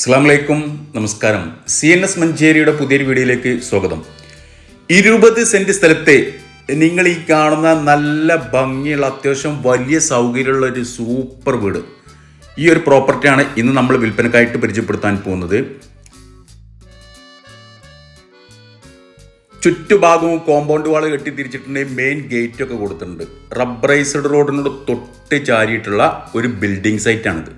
അസ്സാം വലൈക്കും നമസ്കാരം. സി എൻ എസ് മഞ്ചേരിയുടെ പുതിയൊരു വീഡിയോയിലേക്ക് സ്വാഗതം. ഇരുപത് സെന്റ് സ്ഥലത്തെ നിങ്ങൾ ഈ കാണുന്ന നല്ല ഭംഗിയുള്ള അത്യാവശ്യം വലിയ സൗകര്യമുള്ള ഒരു സൂപ്പർ വീട്. ഈ ഒരു പ്രോപ്പർട്ടിയാണ് ഇന്ന് നമ്മൾ വിൽപ്പനക്കായിട്ട് പരിചയപ്പെടുത്താൻ പോകുന്നത്. ചുറ്റുഭാഗവും കോമ്പൗണ്ട് വാൾ കെട്ടി തിരിച്ചിട്ടുണ്ട് മെയിൻ ഗേറ്റ് ഒക്കെ കൊടുത്തിട്ടുണ്ട്. റബ്ബറൈസ്ഡ് റോഡിനോട് തൊട്ട് ചാരിയിട്ടുള്ള ഒരു ബിൽഡിംഗ് സൈറ്റാണിത്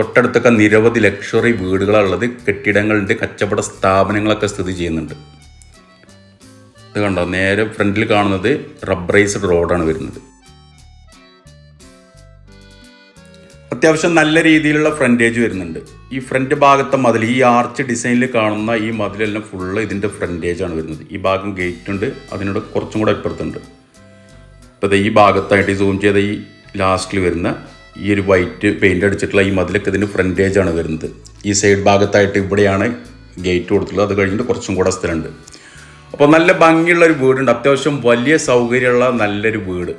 തൊട്ടടുത്തൊക്കെ നിരവധി ലക്ഷറി വീടുകളുള്ളത് കെട്ടിടങ്ങളുടെ കച്ചവട സ്ഥാപനങ്ങളൊക്കെ സ്ഥിതി ചെയ്യുന്നുണ്ട്. ഇത് കണ്ടോ? നേരെ ഫ്രണ്ടിൽ കാണുന്നത് റബ്ബറൈസ്ഡ് റോഡാണ് വരുന്നത്. അത്യാവശ്യം നല്ല രീതിയിലുള്ള ഫ്രണ്ടേജ് വരുന്നുണ്ട്. ഈ ഫ്രണ്ട് ഭാഗത്തെ മതിൽ ഈ ആർച്ച് ഡിസൈനിൽ കാണുന്ന ഈ മതിലെല്ലാം ഫുള്ള് ഇതിന്റെ ഫ്രണ്ടേജാണ് വരുന്നത്. ഈ ഭാഗം ഗേറ്റ് ഉണ്ട് അതിനോട് കുറച്ചും കൂടെ അപ്പുറത്തുണ്ട്. ഇപ്പോൾ ഈ ഭാഗത്തായിട്ട് സൂം ചെയ്ത ഈ ലാസ്റ്റിൽ വരുന്ന ഈ ഒരു വൈറ്റ് പെയിന്റ് അടിച്ചിട്ടുള്ള ഈ മതിലൊക്കെ ഇതിന് ഫ്രണ്ടേജ് ആണ് വരുന്നത്. ഈ സൈഡ് ഭാഗത്തായിട്ട് ഇവിടെയാണ് ഗേറ്റ് കൊടുത്തിട്ടുള്ളത്. അത് കഴിഞ്ഞിട്ട് കുറച്ചും കൂടെ സ്ഥലമുണ്ട്. അപ്പോൾ നല്ല ഭംഗിയുള്ള ഒരു വീടുണ്ട്. അത്യാവശ്യം വലിയ സൗകര്യമുള്ള നല്ലൊരു വീട്.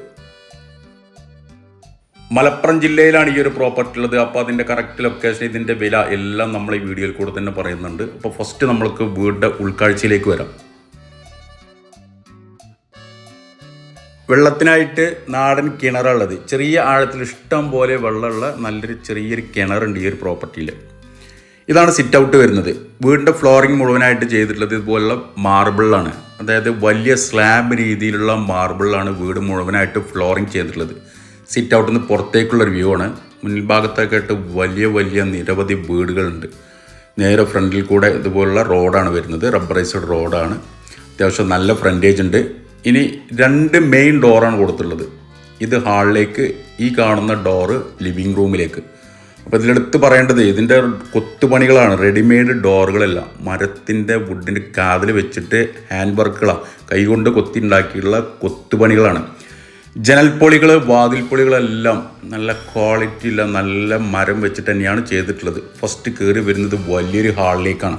മലപ്പുറം ജില്ലയിലാണ് ഈ ഒരു പ്രോപ്പർട്ടി ഉള്ളത്. അപ്പോൾ അതിന്റെ കറക്റ്റ് ലൊക്കേഷൻ ഇതിന്റെ വില എല്ലാം നമ്മൾ ഈ വീഡിയോയിൽ കൂടെ തന്നെ പറയുന്നുണ്ട്. അപ്പോൾ ഫസ്റ്റ് നമ്മൾക്ക് വീടിന്റെ ഉൾക്കാഴ്ചയിലേക്ക് വരാം. വെള്ളത്തിനായിട്ട് നാടൻ കിണറുള്ളത് ചെറിയ ആഴത്തിൽ ഇഷ്ടം പോലെ വെള്ളമുള്ള നല്ലൊരു ചെറിയൊരു കിണറുണ്ട് ഈ ഒരു പ്രോപ്പർട്ടിയിൽ ഇതാണ് സിറ്റ് ഔട്ട് വരുന്നത്. വീടിന്റെ ഫ്ലോറിംഗ് മുഴുവനായിട്ട് ചെയ്തിട്ടുള്ളത് ഇതുപോലുള്ള മാർബിളാണ് അതായത് വലിയ സ്ലാബ് രീതിയിലുള്ള മാർബിളാണ് വീട് മുഴുവനായിട്ട് ഫ്ലോറിംഗ് ചെയ്തിട്ടുള്ളത്. സിറ്റ് ഔട്ടിൽ നിന്ന് പുറത്തേക്കുള്ള ഒരു വ്യൂ ആണ്. മുന്നിൽ ഭാഗത്തൊക്കെ ആയിട്ട് വലിയ വലിയ നിരവധി വീടുകളുണ്ട്. നേരെ ഫ്രണ്ടിൽ കൂടെ ഇതുപോലുള്ള റോഡാണ് വരുന്നത്. റബ്ബറൈസ്ഡ് റോഡാണ് അത്യാവശ്യം നല്ല ഫ്രണ്ടേജ് ഉണ്ട്. ഇനി രണ്ട് മെയിൻ ഡോറാണ് കൊടുത്തിട്ടുള്ളത്. ഇത് ഹാളിലേക്ക് ഈ കാണുന്ന ഡോറ് ലിവിങ് റൂമിലേക്ക് അപ്പോൾ ഇതിലെടുത്ത് പറയേണ്ടത് ഇതിന്റെ കൊത്തുപണികളാണ്. റെഡിമെയ്ഡ് ഡോറുകളെല്ലാം മരത്തിന്റെ വുഡിന്റെ കാതിൽ വെച്ചിട്ട് ഹാൻഡ് വർക്കുകളാണ് കൈകൊണ്ട് കൊത്തി ഉണ്ടാക്കിയിട്ടുള്ള കൊത്തുപണികളാണ് ജനൽപ്പൊളികൾ വാതിൽപ്പൊളികളെല്ലാം നല്ല ക്വാളിറ്റി ഉള്ള നല്ല മരം വെച്ചിട്ട് തന്നെയാണ് ചെയ്തിട്ടുള്ളത്. ഫസ്റ്റ് കയറി വരുന്നത് വലിയൊരു ഹാളിലേക്കാണ്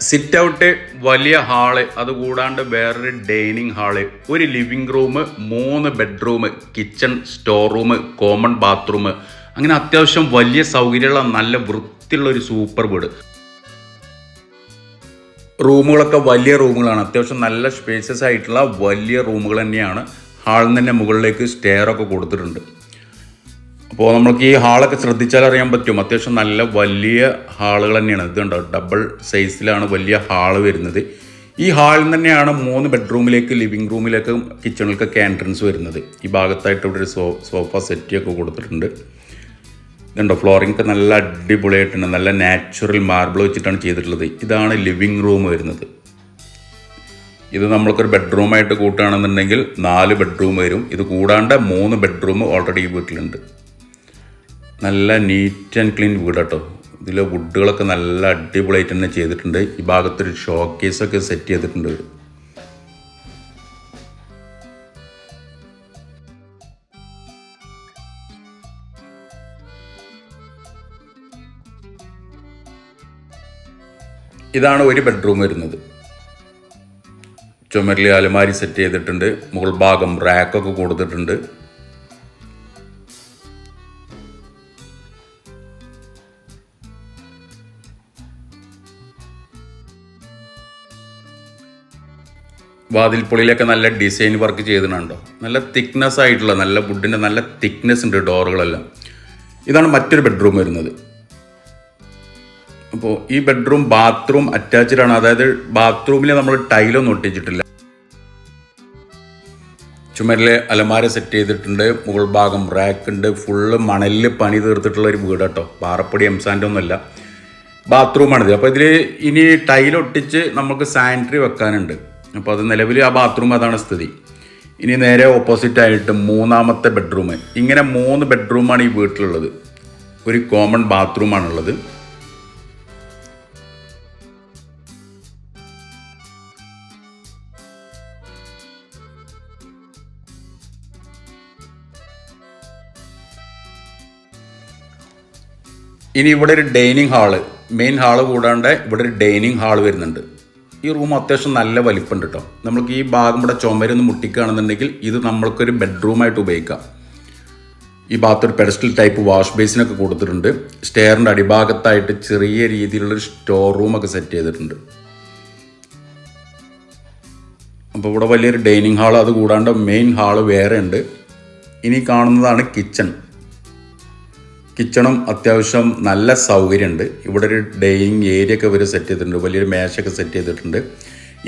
സിറ്റ് ഔട്ട് വലിയ ഹാൾ അതുകൂടാണ്ട് വേറൊരു ഡൈനിങ് ഹാൾ. ഒരു ലിവിംഗ് റൂം മൂന്ന് bedroom kitchen store room common bathroom അങ്ങനെ അത്യാവശ്യം വലിയ സൗകര്യമുള്ള നല്ല വൃത്തിയുള്ള ഒരു സൂപ്പർ വീട്. റൂമുകളൊക്കെ വലിയ റൂമുകളാണ്. അത്യാവശ്യം നല്ല സ്പേസസ് ആയിട്ടുള്ള വലിയ റൂമുകൾ തന്നെയാണ്. ഹാളിൽ തന്നെ മുകളിലേക്ക് സ്റ്റെയർ ഒക്കെ കൊടുത്തിട്ടുണ്ട്. അപ്പോൾ നമ്മൾക്ക് ഈ ഹാളൊക്കെ ശ്രദ്ധിച്ചാൽ അറിയാൻ പറ്റും. അത്യാവശ്യം നല്ല വലിയ ഹാളുകൾ തന്നെയാണ്. ഇതുണ്ടോ ഡബിൾ സൈസിലാണ് വലിയ ഹാൾ വരുന്നത്. ഈ ഹാളിൽ തന്നെയാണ് മൂന്ന് ബെഡ്റൂമിലേക്ക് ലിവിങ് റൂമിലേക്ക് കിച്ചണിലേക്കൊക്കെ എൻട്രൻസ് വരുന്നത്. ഈ ഭാഗത്തായിട്ട് ഇവിടെ ഒരു സോ സോഫ സെറ്റിയൊക്കെ കൊടുത്തിട്ടുണ്ട്. ഇതുണ്ടോ? ഫ്ലോറിംഗ് ഒക്കെ നല്ല അടിപൊളിയായിട്ടുണ്ട്. നല്ല നാച്ചുറൽ മാർബിൾ വെച്ചിട്ടാണ് ചെയ്തിട്ടുള്ളത്. ഇതാണ് ലിവിങ് റൂം വരുന്നത്. ഇത് നമ്മൾക്കൊരു ബെഡ്റൂമായിട്ട് കൂട്ടുകയാണെന്നുണ്ടെങ്കിൽ നാല് ബെഡ്റൂം വരും. ഇത് കൂടാണ്ട് മൂന്ന് ബെഡ്റൂം ഓൾറെഡി ഈ വീട്ടിലുണ്ട്. നല്ല നീറ്റ് ആൻഡ് ക്ലീൻ വീട് കേട്ടോ ഇതിലെ വുഡുകളൊക്കെ നല്ല അടിപൊളിയായിട്ട് തന്നെ ചെയ്തിട്ടുണ്ട്. ഈ ഭാഗത്തൊരു ഷോ കേസൊക്കെ സെറ്റ് ചെയ്തിട്ടുണ്ട് ഇതാണ് ഒരു ബെഡ്റൂം വരുന്നത്. ചുമരിൽ അലമാരി സെറ്റ് ചെയ്തിട്ടുണ്ട്. മുകൾ ഭാഗം റാക്കൊക്കെ കൊടുത്തിട്ടുണ്ട്. വാതിൽപ്പൊളിയിലൊക്കെ നല്ല ഡിസൈൻ വർക്ക് ചെയ്തിട്ടുണ്ടോ? നല്ല തിക്നെസ് ആയിട്ടുള്ള നല്ല വുഡിന്റെ നല്ല തിക്നെസ് ഉണ്ട് ഡോറുകളെല്ലാം. ഇതാണ് മറ്റൊരു ബെഡ്റൂം വരുന്നത്. അപ്പോൾ ഈ ബെഡ്റൂം ബാത്റൂം അറ്റാച്ച്ഡ് ആണ്. അതായത് ബാത്റൂമിൽ നമ്മൾ ടൈലൊന്നും ഒട്ടിച്ചിട്ടില്ല. ചുമരിലെ അലമാര സെറ്റ് ചെയ്തിട്ടുണ്ട്. മുകൾ ഭാഗം റാക്ക് ഉണ്ട്. ഫുള്ള് മണലിൽ പണി തീർത്തിട്ടുള്ള ഒരു വീട് കേട്ടോ പാറപ്പൊടി എംസാന്റെ ഒന്നുമല്ല. ബാത്റൂമാണിത് അപ്പോൾ ഇതിൽ ഇനി ടൈലൊട്ടിച്ച് നമുക്ക് സാനിറ്ററി വെക്കാനുണ്ട്. അപ്പോൾ അത് നിലവിൽ ആ ബാത്റൂം അതാണ് സ്ഥിതി. ഇനി നേരെ ഓപ്പോസിറ്റായിട്ട് മൂന്നാമത്തെ ബെഡ്റൂം ഇങ്ങനെ മൂന്ന് ബെഡ്റൂമാണ് ഈ വീട്ടിലുള്ളത്. ഒരു കോമൺ ബാത്റൂമാണുള്ളത് ഇനി ഇവിടെ ഒരു ഡൈനിങ് ഹാൾ മെയിൻ ഹാൾ കൂടാണ്ട് ഇവിടെ ഒരു ഡൈനിങ് ഹാൾ വരുന്നുണ്ട്. ഈ റൂം അത്യാവശ്യം നല്ല വലിപ്പമുണ്ട് കേട്ടോ നമ്മൾക്ക് ഈ ഭാഗം ഇവിടെ ചുമരൊന്ന് മുട്ടിക്കുകയാണെന്നുണ്ടെങ്കിൽ ഇത് നമ്മൾക്കൊരു ബെഡ്റൂമായിട്ട് ഉപയോഗിക്കാം. ഈ ഭാഗത്ത് ഒരു പെഡസ്റ്റൽ ടൈപ്പ് വാഷ് ബേസിനൊക്കെ കൊടുത്തിട്ടുണ്ട്. സ്റ്റെയറിന്റെ അടിഭാഗത്തായിട്ട് ചെറിയ രീതിയിലുള്ളൊരു സ്റ്റോർ റൂമൊക്കെ സെറ്റ് ചെയ്തിട്ടുണ്ട്. അപ്പോൾ ഇവിടെ വലിയൊരു ഡൈനിങ് ഹാൾ അത് കൂടാണ്ട് മെയിൻ ഹാൾ വേറെ ഉണ്ട് ഇനി കാണുന്നതാണ് കിച്ചൺ കിച്ചണും അത്യാവശ്യം നല്ല സൗകര്യമുണ്ട്. ഇവിടെ ഒരു ഡൈനിങ് ഏരിയ ഒക്കെ ഇവർ സെറ്റ് ചെയ്തിട്ടുണ്ട്. വലിയൊരു മേശൊക്കെ സെറ്റ് ചെയ്തിട്ടുണ്ട്.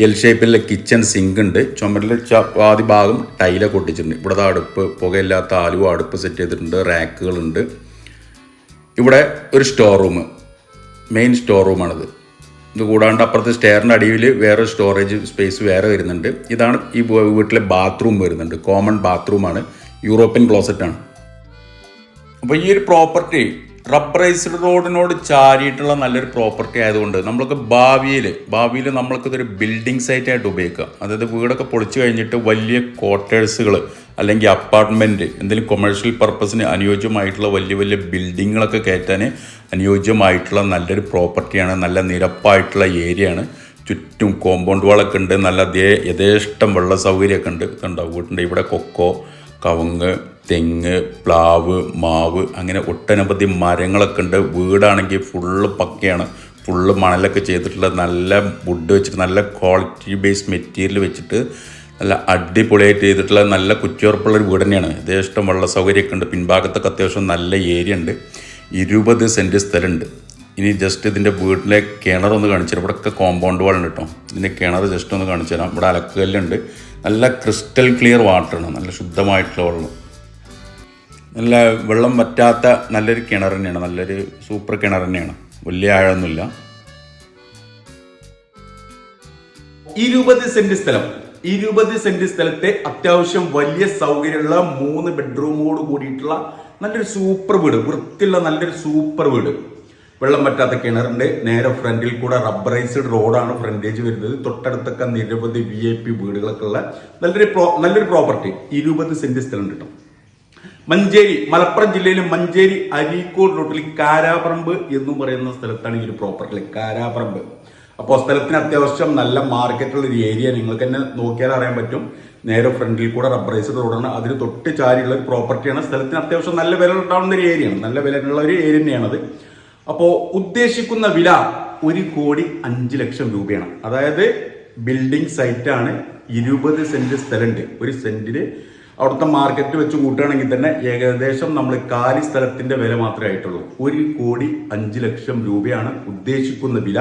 എൽ ഷേപ്പിലെ കിച്ചൺ സിങ്ക് ഉണ്ട്. ചുമരിലെ ആദ്യ ഭാഗം ടൈലൊക്കെ ഒട്ടിച്ചിട്ടുണ്ട്. ഇവിടെ അടുപ്പ് പുകയില്ലാത്ത ആലുവ അടുപ്പ് സെറ്റ് ചെയ്തിട്ടുണ്ട്. റാക്കുകളുണ്ട് ഇവിടെ ഒരു സ്റ്റോർ റൂം മെയിൻ സ്റ്റോർ റൂമാണിത് ഇത് കൂടാണ്ട് അപ്പുറത്തെ സ്റ്റെയറിന്റെ അടിയിൽ വേറെ സ്റ്റോറേജ് സ്പേസ് വേറെ വരുന്നുണ്ട്. ഇതാണ് ഈ വീട്ടിലെ ബാത്റൂം വരുന്നുണ്ട്. കോമൺ ബാത്റൂമാണ് യൂറോപ്യൻ ക്ലോസറ്റാണ് അപ്പോൾ ഈ ഒരു പ്രോപ്പർട്ടി റബ്ബറൈസ്ഡ് റോഡിനോട് ചാരിയിട്ടുള്ള നല്ലൊരു പ്രോപ്പർട്ടി ആയതുകൊണ്ട് നമ്മൾക്ക് ഭാവിയിൽ ഭാവിയിൽ നമ്മൾക്കിതൊരു ബിൽഡിംഗ് സൈറ്റായിട്ട് ഉപയോഗിക്കാം അതായത് വീടൊക്കെ പൊളിച്ചു കഴിഞ്ഞിട്ട് വലിയ ക്വാർട്ടേഴ്സുകൾ അല്ലെങ്കിൽ അപ്പാർട്ട്മെന്റ് എന്തെങ്കിലും കൊമേഴ്ഷ്യൽ പർപ്പസിന് അനുയോജ്യമായിട്ടുള്ള വലിയ വലിയ ബിൽഡിങ്ങുകളൊക്കെ കയറ്റാൻ അനുയോജ്യമായിട്ടുള്ള നല്ലൊരു പ്രോപ്പർട്ടിയാണ് നല്ല നിരപ്പായിട്ടുള്ള ഏരിയയാണ് ചുറ്റും കോമ്പൗണ്ട് വാളൊക്കെ ഉണ്ട് നല്ല യഥേഷ്ടം വെള്ള സൗകര്യമൊക്കെ ഉണ്ട്. ഇതുണ്ടാവും. വീട്ടിന്റെ ഇവിടെ കൊക്കോ കവുങ്ങ് തെങ്ങ് പ്ലാവ് മാവ് അങ്ങനെ ഒട്ടനവധി മരങ്ങളൊക്കെ ഉണ്ട്. വീടാണെങ്കിൽ ഫുള്ള് പക്കയാണ്. ഫുള്ള് മണലൊക്കെ ചെയ്തിട്ടുള്ള നല്ല വുഡ് വെച്ചിട്ട് നല്ല ക്വാളിറ്റി ബേസ് മെറ്റീരിയൽ വെച്ചിട്ട് നല്ല അടിപൊളിയായിട്ട് ചെയ്തിട്ടുള്ള നല്ല കുറ്റിയുറപ്പുള്ളൊരു വീട് തന്നെയാണ്. യഥേഷ്ടം വെള്ള സൗകര്യമൊക്കെ ഉണ്ട്. പിൻഭാഗത്തൊക്കെ അത്യാവശ്യം നല്ല ഏരിയ ഉണ്ട്. ഇരുപത് സെന്റ് സ്ഥലമുണ്ട്. ഇനി ജസ്റ്റ് ഇതിന്റെ വീട്ടിലെ കിണറൊന്ന് കാണിച്ചു തരാം. ഇവിടെയൊക്കെ കോമ്പൗണ്ട് വാളുണ്ട് കേട്ടോ ഇതിന്റെ കിണർ ജസ്റ്റ് ഒന്ന് കാണിച്ചു തരാം. ഇവിടെ അലക്കുകല്ലുണ്ട് നല്ല ക്രിസ്റ്റൽ ക്ലിയർ വാട്ടറാണ് നല്ല ശുദ്ധമായിട്ടുള്ള വെള്ളം. നല്ല വെള്ളം പറ്റാത്ത നല്ലൊരു കിണർ തന്നെയാണ്. നല്ലൊരു സൂപ്പർ കിണർ തന്നെയാണ്. വലിയ ആഴമൊന്നുമില്ല. ഇരുപത് സെന്റ് സ്ഥലം. ഇരുപത് സെന്റ് സ്ഥലത്തെ അത്യാവശ്യം വലിയ സൗകര്യമുള്ള മൂന്ന് ബെഡ്റൂമോട് കൂടിയിട്ടുള്ള നല്ലൊരു സൂപ്പർ വീട്. വൃത്തിയുള്ള നല്ലൊരു സൂപ്പർ വീട്. വെള്ളം പറ്റാത്ത കിണറുണ്ട് നേരെ ഫ്രണ്ടിൽ കൂടെ റബ്ബറൈസ്ഡ് റോഡാണ് ഫ്രണ്ടേജ് വരുന്നത്. തൊട്ടടുത്തൊക്കെ നിരവധി വി ഐ പി വീടുകളൊക്കെ ഉള്ള നല്ലൊരു പ്രോ- നല്ലൊരു പ്രോപ്പർട്ടി ഇരുപത് സെന്റ് സ്ഥലം കിട്ടും. മഞ്ചേരി മലപ്പുറം ജില്ലയിലെ മഞ്ചേരി അരീക്കോട് റോട്ടിൽ കാരാപറമ്പ് എന്ന് പറയുന്ന സ്ഥലത്താണ് ഈ ഒരു പ്രോപ്പർട്ടി കാരാപറമ്പ്. അപ്പോൾ സ്ഥലത്തിന് അത്യാവശ്യം നല്ല മാർക്കറ്റുള്ള ഒരു ഏരിയ നിങ്ങൾക്ക് തന്നെ നോക്കിയാൽ അറിയാൻ പറ്റും. നേരെ ഫ്രണ്ടിൽ കൂടെ റബ്ബറൈസ്ഡ് റോഡാണ് അതിന് തൊട്ട് ചാരിയുള്ള ഒരു പ്രോപ്പർട്ടിയാണ് സ്ഥലത്തിന് അത്യാവശ്യം നല്ല വില ഉണ്ടാവുന്ന ഒരു ഏരിയയാണ് നല്ല വില ഉള്ള ഒരു ഏരിയ തന്നെയാണത്. അപ്പോൾ ഉദ്ദേശിക്കുന്ന വില ഒരു കോടി അഞ്ച് ലക്ഷം രൂപയാണ്. അതായത് ബിൽഡിംഗ് സൈറ്റാണ് ഇരുപത് സെന്റ് സ്ഥലമുണ്ട്. ഒരു സെന്റിന് അവിടുത്തെ മാർക്കറ്റ് വെച്ച് കൂട്ടുകയാണെങ്കിൽ തന്നെ ഏകദേശം നമ്മൾ കാലി സ്ഥലത്തിന്റെ വില മാത്രമേ ആയിട്ടുള്ളൂ. ഒരു കോടി അഞ്ച് ലക്ഷം രൂപയാണ് ഉദ്ദേശിക്കുന്ന വില.